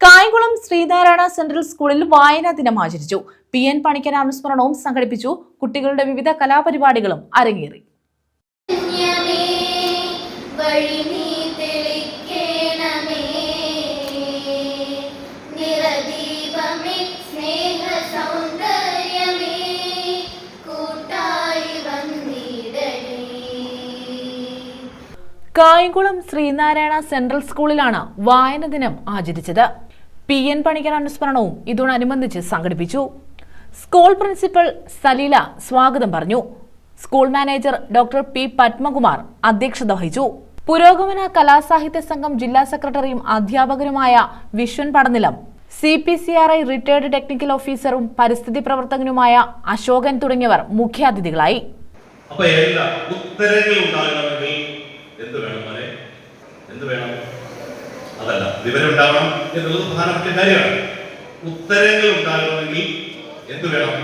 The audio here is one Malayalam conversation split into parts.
കായംകുളം ശ്രീനാരായണ സെൻട്രൽ സ്കൂളിൽ വായനാ ദിനം ആചരിച്ചു. പി എൻ പണിക്കർ അനുസ്മരണവും സംഘടിപ്പിച്ചു. കുട്ടികളുടെ വിവിധ കലാപരിപാടികളും അരങ്ങേറി. സ്നേഹ കായംകുളം ശ്രീനാരായണ സെൻട്രൽ സ്കൂളിലാണ് വായന ദിനം ആചരിച്ചത്. പി എൻ പണിക്കർ അനുസ്മരണവും ഇതോടനുബന്ധിച്ച് സംഘടിപ്പിച്ചു. സ്കൂൾ പ്രിൻസിപ്പൽ സലീല സ്വാഗതം പറഞ്ഞു. School manager doctor P Padmakumar അധ്യക്ഷത വഹിച്ചു. പുരോഗമന കലാസാഹിത്യ സംഘം ജില്ലാ സെക്രട്ടറിയും അധ്യാപകരുമായ Viswan Padanilam C P C R I retired technical ഓഫീസറും പരിസ്ഥിതി പ്രവർത്തകനുമായ അശോകൻ തുടങ്ങിയവർ മുഖ്യാതിഥികളായി. അപ്പൊ എല്ലാ ഉത്തരങ്ങൾ ഉണ്ടാകണമെങ്കിൽ എന്ത് വേണം മോനെ എന്ത് വേണം അതല്ല വിവരം ഉണ്ടാവണം എന്നുള്ളത് പ്രധാനപ്പെട്ട കാര്യമാണ്. ഉത്തരങ്ങൾ ഉണ്ടാകണമെങ്കിൽ എന്ത് വേണം?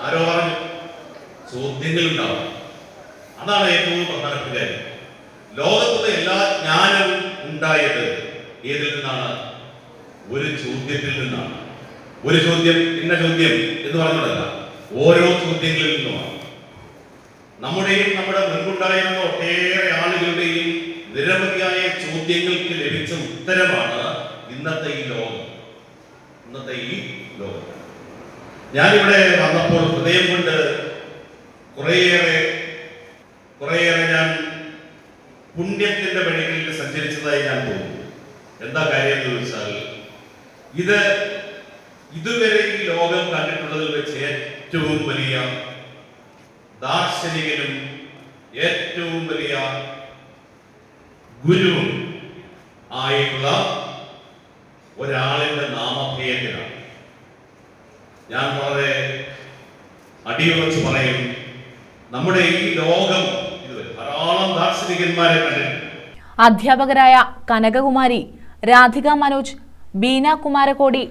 ആരോ പറഞ്ഞു ചോദ്യങ്ങൾ ഉണ്ടാവണം. അതാണ് ഏറ്റവും പ്രധാനപ്പെട്ട കാര്യം. ലോകത്തുള്ള എല്ലാ ജ്ഞാനവും ഉണ്ടായത് ഏതിൽ നിന്നാണ്? ഒരു ചോദ്യത്തിൽ നിന്നാണ്. ഒരു ചോദ്യം ഇന്ന ചോദ്യം എന്ന് പറഞ്ഞതല്ല ഓരോ ചോദ്യങ്ങളിൽ നിന്നുമാണ്. നമ്മുടെയും നമ്മുടെ മുൻപുണ്ടായിരുന്ന ഒട്ടേറെ ആളുകളുടെയും നിരവധിയായ ചോദ്യങ്ങൾക്ക് ലഭിച്ച ഉത്തരമാണ് ഇന്നത്തെ ഈ ലോകം. ഇന്നത്തെ ഈ ലോകം. ഞാനിവിടെ വന്നപ്പോൾ ഹൃദയം കൊണ്ട് കുറേയേറെ കുറേയേറെ ഞാൻ പുണ്യത്തിന്റെ വഴികളിൽ സഞ്ചരിച്ചതായി ഞാൻ തോന്നുന്നു. എന്താ കാര്യം എന്ന് ചോദിച്ചാൽ ഇത് ഇതുവരെ ഈ ലോകം കണ്ടിട്ടുള്ളതിൽ വെച്ച് ഏറ്റവും വലിയ ദാർശനികനും ഏറ്റവും വലിയ ഗുരുവും ഒരാളിന്റെ നാമധേയത്തിലാണ്. ഞാൻ വളരെ അടിയുറച്ച് പറയും നമ്മുടെ ഈ ലോകം ധാരാളം ദാർശനികന്മാരെ കണ്ടിട്ടുണ്ട്. അധ്യാപകരായ കനകകുമാരി രാധിക മനോജ് ബീന കുമാരകോടി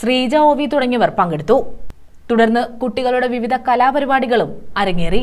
ശ്രീജ ഓവി തുടങ്ങിയവർ പങ്കെടുത്തു. തുടർന്ന് കുട്ടികളുടെ വിവിധ കലാപരിപാടികളും അരങ്ങേറി.